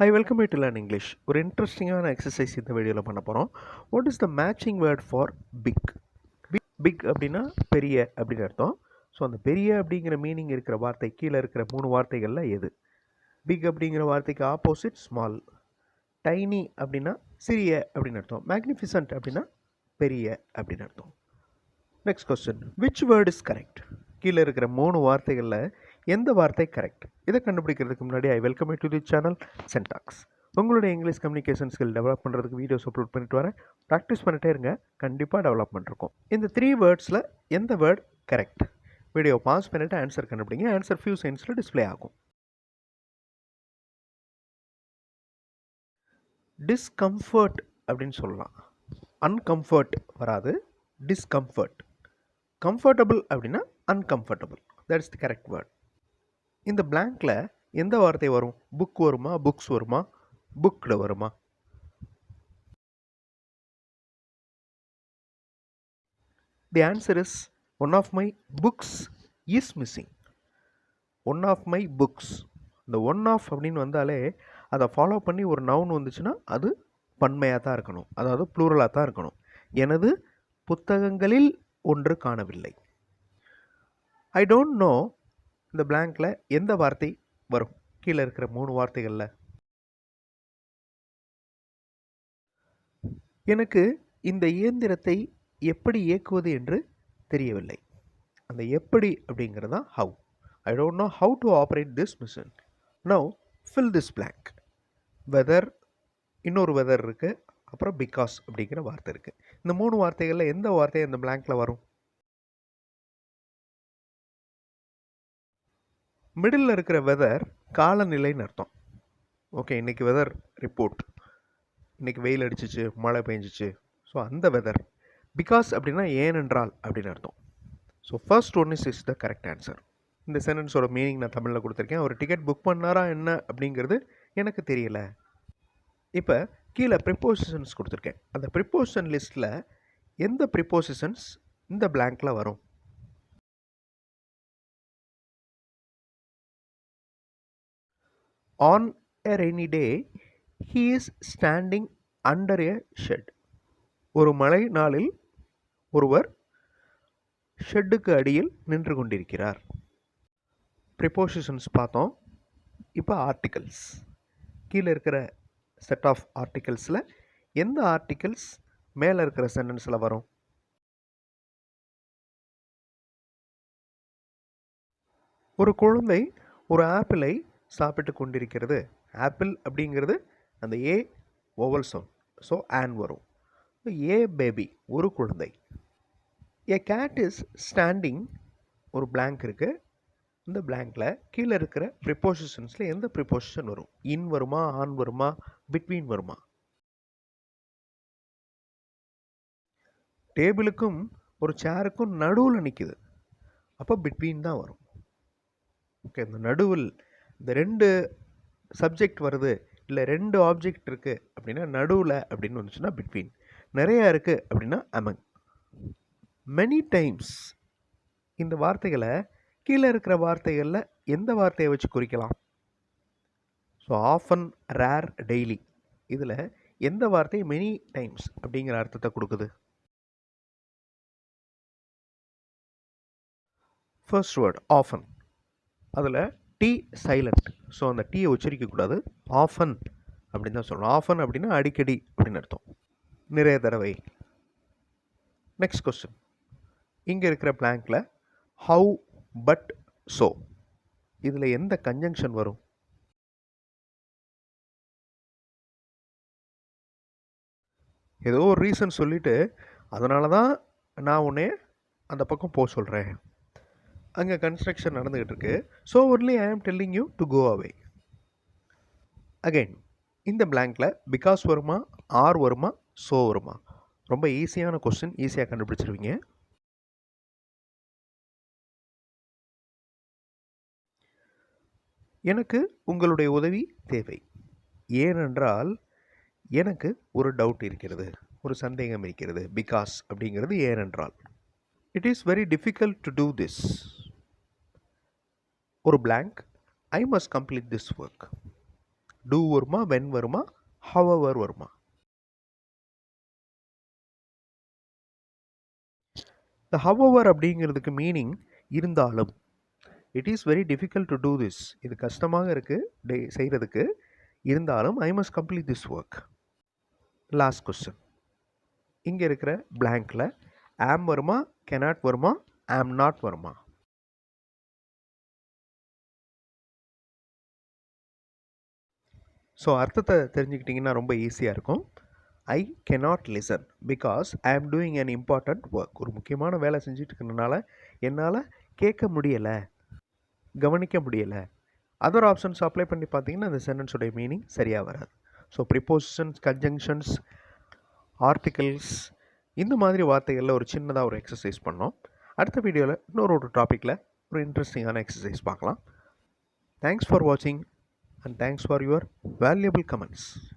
I welcome to learn English ஒரு இன்ட்ரெஸ்டிங்கான exercise இந்த வீடியோவில் பண்ண போகிறோம் what is the matching word for big big big அப்படின்னா பெரிய அப்படின்னு அர்த்தம். ஸோ அந்த பெரிய அப்படிங்கிற மீனிங் இருக்கிற வார்த்தை கீழே இருக்கிற மூணு வார்த்தைகளில் எது? பிக் அப்படிங்கிற வார்த்தைக்கு ஆப்போசிட் ஸ்மால் டைனி அப்படின்னா சிறிய அப்படின்னு அர்த்தம். மேக்னிஃபிசன்ட் அப்படின்னா பெரிய அப்படின்னு அர்த்தம். Next question which word is correct கீழே இருக்கிற மூணு வார்த்தைகளில் எந்த வார்த்தை கரெக்ட் இதை கண்டுபிடிக்கிறதுக்கு முன்னாடி I welcome to the channel Syntax உங்களுடைய இங்கிலீஷ் கம்யூனிகேஷன் ஸ்கில் டெவலப் பண்ணுறதுக்கு வீடியோஸ் அப்லோட் பண்ணிட்டு வரேன். ப்ராக்டிஸ் பண்ணிட்டே இருங்க. கண்டிப்பாக டெவலப்மெண்ட் இருக்கும் இந்த த்ரீ வேர்ட்ஸில் எந்த வேர்ட் கரெக்ட் வீடியோ பாஸ் பண்ணிவிட்டு ஆன்சர் கண்டுபிடிங்க. ஆன்சர் ஃபியூ சென்ஸில் டிஸ்ப்ளே ஆகும். டிஸ்கம்ஃபர்ட் அப்படின்னு சொல்லலாம். அன்கம்ஃபர்ட் வராது. டிஸ்கம்ஃபர்ட் கம்ஃபர்டபுள் அப்படின்னா uncomfortable that is the correct word இந்த பிளாங்கில் எந்த வார்த்தை வரும்? புக் வருமா? புக்ஸ் வருமா? புக்கில் வருமா? The answer is one of my books is missing one of my books இந்த ஒன் ஆஃப் அப்படின்னு வந்தாலே அதை ஃபாலோ பண்ணி ஒரு நவுன் வந்துச்சுன்னா அது பன்மையாக தான் இருக்கணும். அதாவது ப்ளூரலாக தான் இருக்கணும். எனது புத்தகங்களில் ஒன்று காணவில்லை. ஐ டோன்ட் நோ இந்த பிளாங்கில் எந்த வார்த்தை வரும்? கீழே இருக்கிற மூணு வார்த்தைகளில். எனக்கு இந்த இயந்திரத்தை எப்படி இயக்குவது என்று தெரியவில்லை. அந்த எப்படி அப்படிங்கிறது தான் how I don't know how to operate this machine now fill this blank whether இன்னொரு வெதர் இருக்குது அப்புறம் பிகாஸ் அப்படிங்கிற வார்த்தை இருக்குது இந்த மூணு வார்த்தைகளில் எந்த வார்த்தை அந்த பிளாங்கில் வரும்? மிடில் இருக்கிற வெதர் காலநிலைன்னு அர்த்தம். ஓகே இன்றைக்கி வெதர் ரிப்போர்ட் இன்றைக்கி வெயில் அடிச்சிச்சு மழை பெஞ்சிச்சு. ஸோ அந்த வெதர் பிகாஸ் அப்படின்னா ஏனென்றால் அப்படின்னு அர்த்தம். So first one is is the correct answer இந்த சென்டென்ஸோட மீனிங் நான் தமிழில் கொடுத்துருக்கேன். ஒரு டிக்கெட் புக் பண்ணாரா என்ன அப்படிங்கிறது எனக்கு தெரியலை. இப்போ கீழே ப்ரிப்போசிஷன்ஸ் கொடுத்துருக்கேன். அந்த ப்ரிப்போசிஷன் லிஸ்ட்டில் எந்த ப்ரிப்போசிஷன்ஸ் இந்த பிளாங்கில் வரும்? On a rainy day he is standing under a shed ஒரு மழை நாளில் ஒருவர் ஷெட்டுக்கு அடியில் நின்று கொண்டிருக்கிறார். ப்ரிப்போசிஷன்ஸ் பார்த்தோம். இப்போ ஆர்டிகல்ஸ் கீழே இருக்கிற செட் ஆஃப் ஆர்டிகல்ஸில் எந்த ஆர்டிகல்ஸ் மேலே இருக்கிற சென்டென்ஸில் வரும்? ஒரு குழந்தை ஒரு ஆப்பிளை சாப்பிட்டு கொண்டிருக்கிறது. ஆப்பிள் அப்படிங்கிறது அந்த A vowel sound. So on வரும். ஏ பேபி ஒரு குழந்தை. ஏ கேட் இஸ் ஸ்டாண்டிங் ஒரு பிளாங்க் இருக்குது இந்த பிளாங்கில் கீழே இருக்கிற ப்ரிப்போசிஷன்ஸில் எந்த ப்ரிப்போசிஷன் வரும்? இன் வருமா ஆன் வருமா பிட்வீன் வருமா? டேபிளுக்கும் ஒரு சேருக்கும் நடுவில் நிற்கிது அப்போ பிட்வீன் தான் வரும். ஓகே இந்த நடுவில் இந்த ரெண்டு சப்ஜெக்ட் வருது இல்லை ரெண்டு ஆப்ஜெக்ட் இருக்குது அப்படின்னா நடுவில் அப்படின்னு வந்துச்சுன்னா பிட்வீன் நிறையா இருக்குது அப்படின்னா அமங் மெனி டைம்ஸ் இந்த வார்த்தைகளை கீழே இருக்கிற வார்த்தைகளில் எந்த வார்த்தையை வச்சு குறிக்கலாம்? ஸோ ஆஃபன் ரேர் டெய்லி இதில் எந்த வார்த்தை மெனி டைம்ஸ் அப்படிங்கிற அர்த்தத்தை கொடுக்குது? ஃபர்ஸ்ட் வேர்ட் ஆஃபன் அதில் டி சைலண்ட் ஸோ அந்த டீயை உச்சரிக்கக்கூடாது. ஆஃபன் அப்படின்னு தான் சொல்லணும் ஆஃபன் அப்படின்னா அடிக்கடி அப்படின்னு அர்த்தம். நிறைய தடவை. நெக்ஸ்ட் கொஸ்டின் இங்கே இருக்கிற பிளாங்கில் ஹவு பட் ஸோ இதில் எந்த கன்ஜங்ஷன் வரும்? ஏதோ ஒரு ரீசன் சொல்லிவிட்டு அதனால தான் நான் உன்னே அந்த பக்கம் போக சொல்கிறேன் அங்கே கன்ஸ்ட்ரக்ஷன் நடந்துக்கிட்டு இருக்கு so only I am telling you to go away again இந்த பிளாங்கில் பிகாஸ் வருமா ஆர் வருமா ஸோ வருமா? ரொம்ப ஈஸியான கொஸ்டின் ஈஸியாக கண்டுபிடிச்சிருவீங்க. எனக்கு உங்களுடைய உதவி தேவை. ஏனென்றால் எனக்கு ஒரு டவுட் இருக்கிறது ஒரு சந்தேகம் இருக்கிறது பிகாஸ் அப்படிங்கிறது ஏனென்றால். It is very difficult to do this ஒரு blank I must complete this work to வருமா வென் வருமா ஹவர் வருமா? த ஹவர் அப்படிங்கிறதுக்கு மீனிங் இருந்தாலும். It is very difficult to do this இது கஷ்டமாக இருக்குது டே செய்கிறதுக்கு இருந்தாலும் I must complete this work last question இங்கே இருக்கிற பிளாங்கில் ஆம் வருமா கெனாட் வருமா ஆம் நாட் வருமா? ஸோ அர்த்தத்தை தெரிஞ்சுக்கிட்டிங்கன்னா ரொம்ப ஈஸியாக இருக்கும். I cannot listen because I am doing an important work ஒரு முக்கியமான வேலை செஞ்சுட்டு இருக்கிறதுனால என்னால் கேட்க முடியலை கவனிக்க முடியலை. அதர் ஆப்ஷன்ஸ் அப்ளை பண்ணி பார்த்தீங்கன்னா இந்த சென்டென்ஸோடைய மீனிங் சரியாக வராது. ஸோ ப்ரிப்போசிஷன்ஸ் கன்ஜங்ஷன்ஸ் ஆர்டிகல்ஸ் இந்த மாதிரி வார்த்தைகளில் ஒரு சின்னதாக ஒரு எக்ஸசைஸ் பண்ணோம். அடுத்த வீடியோவில் இன்னொரு ஒரு டாப்பிக்கில் ஒரு இன்ட்ரெஸ்டிங்கான எக்ஸசைஸ் பார்க்கலாம். தேங்க்ஸ் ஃபார் வாட்சிங் and thanks for your valuable comments.